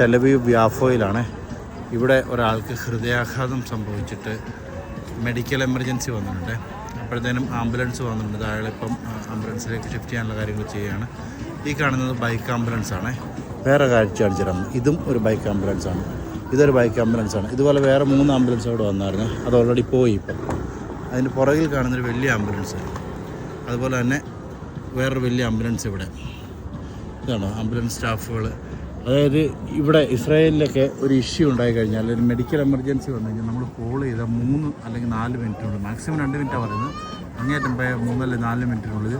Tel Aviv വ്യാഫോയിലാണ്. ഇവിടെ ഒരാൾക്ക് ഹൃദയാഘാതം സംഭവിച്ചിട്ട് മെഡിക്കൽ എമർജൻസി വന്നിട്ടുണ്ട്. അപ്പോഴത്തേനും ആംബുലൻസ് വന്നിട്ടുണ്ട്. അയാളിപ്പം ആംബുലൻസിലേക്ക് ഷിഫ്റ്റ് ചെയ്യാനുള്ള കാര്യങ്ങൾ ചെയ്യുകയാണ്. ഈ കാണുന്നത് ബൈക്ക് ആംബുലൻസ് ആണ്. വേറെ കാഴ്ച കാണിച്ചിടാം ഇതും ഒരു ബൈക്ക് ആംബുലൻസ് ആണ്. ഇതൊരു ബൈക്ക് ആംബുലൻസ് ആണ്. ഇതുപോലെ വേറെ മൂന്ന് ആംബുലൻസ് അവിടെ വന്നായിരുന്നു. അത് ഓൾറെഡി പോയി ഇപ്പം. അതിന് പുറകിൽ കാണുന്നൊരു വലിയ ആംബുലൻസ് അതുപോലെ തന്നെ വേറൊരു വലിയ ആംബുലൻസ് ഇവിടെ. ഇതാണോ ആംബുലൻസ് സ്റ്റാഫുകൾ അതായത് ഇവിടെ ഇസ്രായേലിലൊക്കെ ഒരു ഇഷ്യൂ ഉണ്ടായി കഴിഞ്ഞാൽ ഒരു മെഡിക്കൽ എമർജൻസി വന്നു കഴിഞ്ഞാൽ നമ്മൾ കോൾ ചെയ്താൽ മൂന്ന് അല്ലെങ്കിൽ നാല് മിനിറ്റിനുള്ളിൽ മാക്സിമം രണ്ട് മിനിറ്റാണ് പറയുന്നത്. അങ്ങേറ്റം പോയ മൂന്നല്ലെങ്കിൽ നാല് മിനിറ്റിനുള്ളിൽ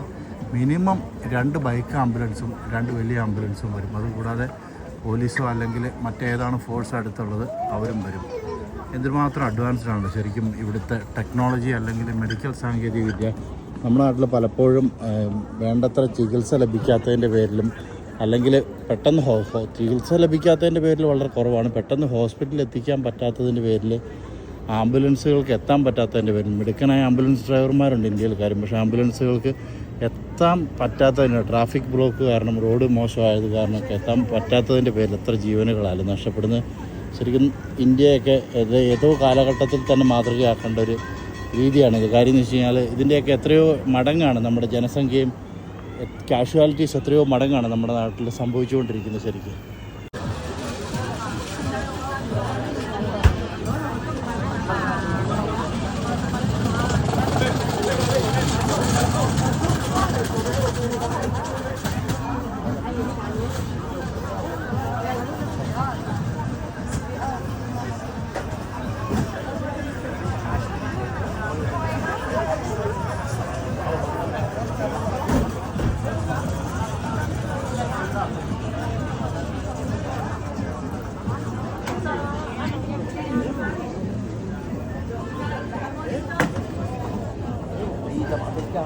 മിനിമം രണ്ട് ബൈക്ക് ആംബുലൻസും രണ്ട് വലിയ ആംബുലൻസും വരും. അതുകൂടാതെ പോലീസോ അല്ലെങ്കിൽ മറ്റേതാണ് ഫോഴ്സ് അടുത്തുള്ളത് അവരും വരും. എന്തുമാത്രം അഡ്വാൻസ്ഡ് ആണ് ശരിക്കും ഇവിടുത്തെ ടെക്നോളജി അല്ലെങ്കിൽ മെഡിക്കൽ സാങ്കേതികവിദ്യ നമ്മുടെ നാട്ടിൽ പലപ്പോഴും വേണ്ടത്ര ചികിത്സ ലഭിക്കാത്തതിന്റെ പേരിലും അല്ലെങ്കിൽ പെട്ടെന്ന് ചികിത്സ ലഭിക്കാത്തതിന്റെ പേരിൽ വളരെ കുറവാണ്. പെട്ടെന്ന് ഹോസ്പിറ്റലിൽ എത്തിക്കാൻ പറ്റാത്തതിന്റെ പേരിൽ ആംബുലൻസുകൾക്ക് എത്താൻ പറ്റാത്തതിന്റെ പേരിൽ മിടുക്കനായ ആംബുലൻസ് ഡ്രൈവർമാരുണ്ട് ഇന്ത്യയിൽ കാര്യം. പക്ഷേ ആംബുലൻസുകൾക്ക് എത്താൻ പറ്റാത്തതിന് ട്രാഫിക് ബ്ലോക്ക് കാരണം റോഡ് മോശമായത് കാരണമൊക്കെ എത്താൻ പറ്റാത്തതിന്റെ പേരിൽ എത്ര ജീവനുകളായാലും നഷ്ടപ്പെടുന്നത്. ശരിക്കും ഇന്ത്യയൊക്കെ ഏതോ കാലഘട്ടത്തിൽ തന്നെ മാതൃകയാക്കേണ്ട ഒരു രീതിയാണിത് കാര്യം എന്ന് വെച്ച് കഴിഞ്ഞാൽ ഇതിന്റെയൊക്കെ എത്രയോ മടങ്ങാണ് നമ്മുടെ ജനസംഖ്യയും കാഷ്വാലിറ്റീസ് എത്രയോ മടങ്ങാണ് നമ്മുടെ നാട്ടിൽ സംഭവിച്ചുകൊണ്ടിരിക്കുന്നത് ശരിക്കും. Çok çok.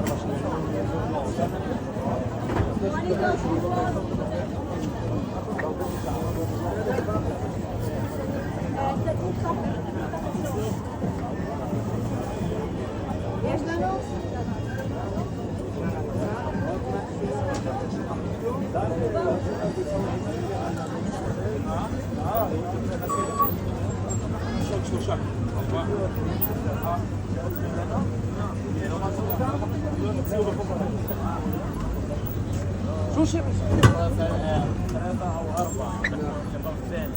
Allah. شو شيء ثلاثة أو أربعة الشباب الثاني